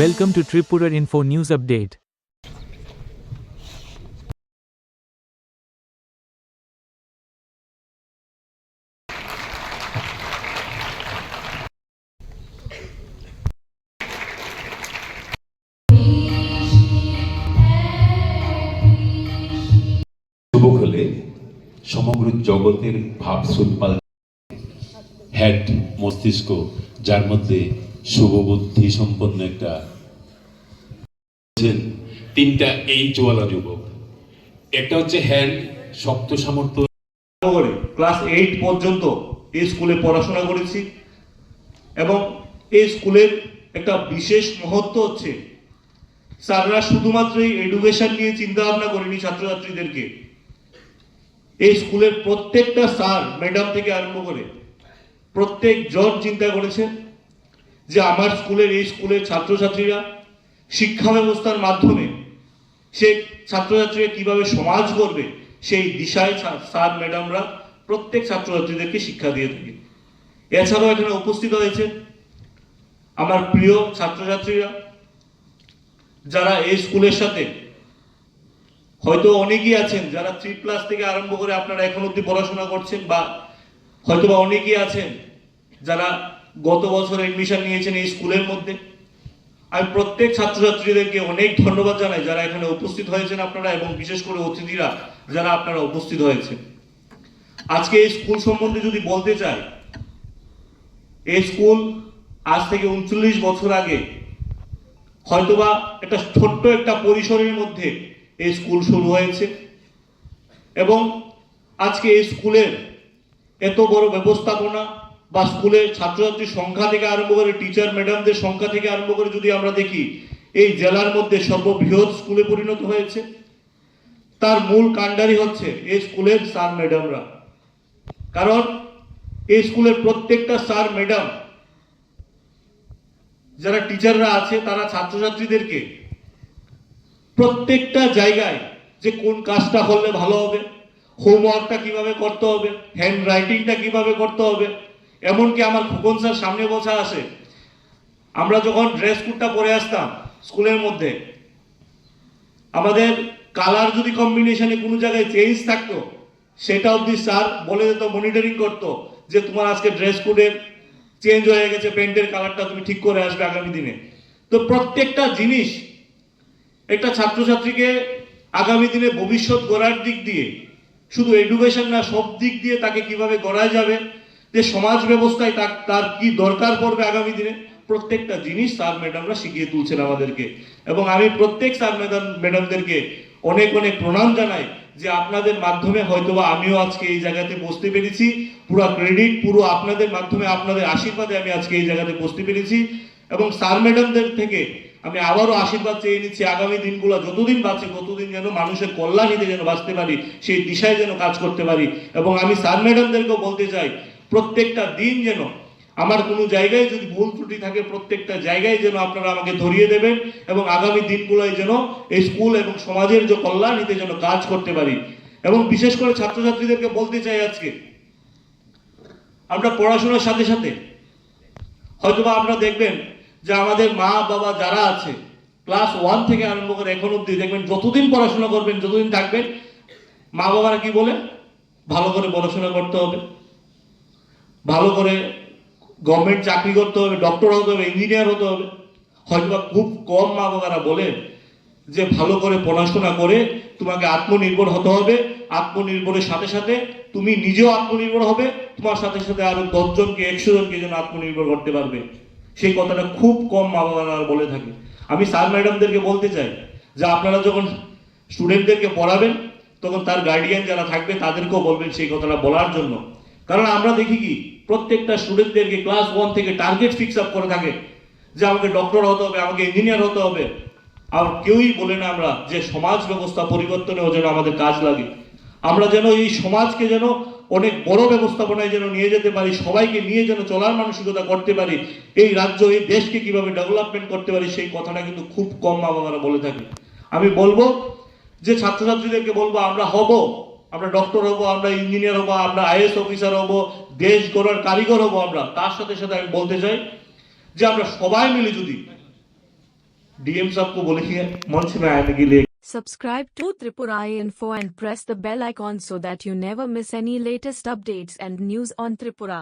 Welcome to Tripura Info News Update. সমগ্র জগতের ভাব সুলপাল হ্যাড মস্তিষ্ক যার মধ্যে শুভবুদ্ধি সম্পন্ন একটা তিনটা এই চোয়ালা যুবক। একটা হচ্ছে হ্যান্ড শক্ত সামর্থ্য। ক্লাস এইট পর্যন্ত এই স্কুলে পড়াশোনা করেছি এবং এই স্কুলের একটা বিশেষ মহত্ব হচ্ছে, স্যাররা শুধুমাত্রই এডুকেশন নিয়ে চিন্তা ভাবনা করেনি ছাত্রছাত্রীদেরকে। এই স্কুলের প্রত্যেকটা স্যার ম্যাডাম থেকে আরম্ভ করে প্রত্যেক জন চিন্তা করেছে যে আমার স্কুলের, এই স্কুলের ছাত্রছাত্রীরা শিক্ষা ব্যবস্থার মাধ্যমে সে ছাত্রছাত্রীরা কীভাবে সমাজ করবে, সেই দিশায় স্যার ম্যাডামরা প্রত্যেক ছাত্রছাত্রীদেরকে শিক্ষা দিয়ে থাকে। এছাড়াও এখানে উপস্থিত হয়েছে আমার প্রিয় ছাত্রছাত্রীরা, যারা এই স্কুলের সাথে হয়তো অনেকেই আছেন, যারা থ্রি প্লাস থেকে আরম্ভ করে আপনারা এখন অব্দি পড়াশোনা করছেন বা হয়তো বা অনেকেই আছেন, যারা গত বছর এডমিশন নিয়েছেন এই স্কুলের মধ্যে। আমি প্রত্যেক ছাত্রছাত্রীদেরকে অনেক ধন্যবাদ জানাই যারা এখানে উপস্থিত হয়েছেন আপনারা এবং বিশেষ করে অতিথিরা যারা আপনারা উপস্থিত হয়েছেন। আজকে এই স্কুল সম্বন্ধে যদি বলতে চাই, এই স্কুল আজ থেকে উনচল্লিশ বছর আগে হয়তোবা একটা ছোট্ট একটা পরিসরের মধ্যে এই স্কুল শুরু হয়েছে এবং আজকে এই স্কুলের এত বড় ব্যবস্থাপনা বা স্কুলের ছাত্রছাত্রীর সংখ্যা থেকে আরম্ভ করে টিচার ম্যাডামদের সংখ্যা থেকে আরম্ভ করে যদি আমরা দেখি, এই জেলার মধ্যে সর্ববৃহৎ স্কুলে পরিণত হয়েছে। তার মূল কাণ্ডারি হচ্ছে এই স্কুলের স্যার ম্যাডামরা কারণ এই স্কুলের প্রত্যেকটা স্যার ম্যাডাম যারা টিচাররা আছে, তারা ছাত্রছাত্রীদেরকে প্রত্যেকটা জায়গায় যে কোন কাজটা করলে ভালো হবে হোমওয়ার্কটা কীভাবে করতে হবে হ্যান্ড রাইটিংটা কীভাবে করতে হবে এমনকি আমার খোকন স্যার সামনে বসা আসে আমরা যখন ড্রেস কোডটা পরে আসতাম স্কুলের মধ্যে, আমাদের কালার যদি কম্বিনেশনে কোনো জায়গায় চেঞ্জ থাকতো, সেটা অবধি স্যার বলে দিত মনিটরিং করতো যে তোমার আজকে ড্রেস কোডের চেঞ্জ হয়ে গেছে প্যান্টের কালারটা তুমি ঠিক করে আসবে আগামী দিনে। তো প্রত্যেকটা জিনিস একটা ছাত্রছাত্রীকে আগামী দিনে ভবিষ্যৎ গড়ার দিক দিয়ে, শুধু এডুকেশন না, সব দিক দিয়ে তাকে কীভাবে গড়া যাবে যে সমাজ ব্যবস্থায় তার তার কি দরকার পড়বে আগামী দিনে? প্রত্যেকটা জিনিস স্যার ম্যাডামরা শিখিয়ে তুলছেন আমাদেরকে। এবং আমি প্রত্যেক স্যার ম্যাডাম ম্যাডামদেরকে অনেক অনেক প্রণাম জানাই যে আপনাদের মাধ্যমে হয়তোবা আমিও আজকে এই জায়গাতে বসতে পেরেছি। পুরো ক্রেডিট পুরো আপনাদের মাধ্যমে আপনাদের আশীর্বাদে আমি আজকে এই জায়গাতে বসতে পেরেছি। এবং স্যার ম্যাডামদের থেকে আমি আবারও আশীর্বাদ চেয়ে নিচ্ছি, আগামী দিনগুলো যতদিন বাঁচি, ততদিন যেন মানুষের কল্যাণীতে যেন বাঁচতে পারি, সেই দিশায় যেন কাজ করতে পারি। এবং আমি স্যার ম্যাডামদেরকেও বলতে চাই প্রত্যেকটা দিন যেন আমার কোনো জায়গায় যদি ভুল ত্রুটি থাকে, প্রত্যেকটা জায়গায় যেন আপনারা আমাকে ধরিয়ে দেবেন এবং আগামী দিনগুলোয় যেন এই স্কুল এবং সমাজের যে কল্যাণীতে যেন কাজ করতে পারি। এবং বিশেষ করে ছাত্রছাত্রীদেরকে বলতে চাই আজকে, আমরা পড়াশোনার সাথে সাথে হয়তোবা আপনারা দেখবেন যে আমাদের মা বাবা যারা আছে, ক্লাস ওয়ান থেকে আরম্ভ করে এখন অব্দি দেখবেন যতদিন পড়াশোনা করবেন, যতদিন থাকবেন, মা বাবারা কি বলে? ভালো করে পড়াশোনা করতে হবে। ভালো করে গভর্নমেন্ট চাকরি করতে হবে ডক্টর হতে হবে ইঞ্জিনিয়ার হতে হবে। হয়তোবা খুব কম মা বাবারা বলে যে ভালো করে পড়াশোনা করে তোমাকে আত্মনির্ভর হতে হবে, আত্মনির্ভরের সাথে সাথে তুমি নিজেও আত্মনির্ভর হবে, তোমার সাথে সাথে আরও দশজনকে একশো জনকে যেন আত্মনির্ভর করতে পারবে। সেই কথাটা খুব কম মা বাবারা বলে থাকে। আমি স্যার ম্যাডামদেরকে বলতে চাই যে আপনারা যখন স্টুডেন্টদেরকে পড়াবেন, তখন তার গার্ডিয়ান যারা থাকবে তাদেরকেও বলবেন সেই কথাটা বলার জন্য। কারণ আমরা দেখি কি, প্রত্যেকটা স্টুডেন্টদেরকে ক্লাস ওয়ান থেকে টার্গেট ফিক্স আপ করে থাকে যে আমাকে ডক্টর হতে হবে, আমাকে ইঞ্জিনিয়ার হতে হবে। আর কেউই বলে না আমরা যে সমাজ ব্যবস্থা পরিবর্তনেও যেন আমাদের কাজ লাগে। আমরা যেন এই সমাজকে যেন অনেক বড় ব্যবস্থাপনায় যেন নিয়ে যেতে পারি, সবাইকে নিয়ে যেন চলার মানসিকতা করতে পারি, এই রাজ্য, এই দেশকে কীভাবে ডেভেলপমেন্ট করতে পারি, সেই কথাটা কিন্তু খুব কম মা বাবারা বলে থাকে। আমি বলব যে ছাত্রছাত্রীদেরকে বলব, আমরা হব। আমরা ডক্টর হব আমরা ইঞ্জিনিয়ার হব আমরা আইএস অফিসার হব দেশ গড়ার কারিগর হব আমরা তার সাথে সাথে আমি বলতে চাই যে আমরা সবাই মিলে যদি डीएम साहब को बोलेंगे मंच में आने के लिए Subscribe to Tripura Info and press the bell icon so that you never miss any latest updates and news on Tripura.